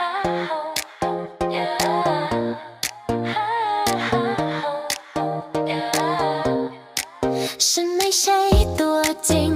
ฉันไม่ใช่ตัวจริง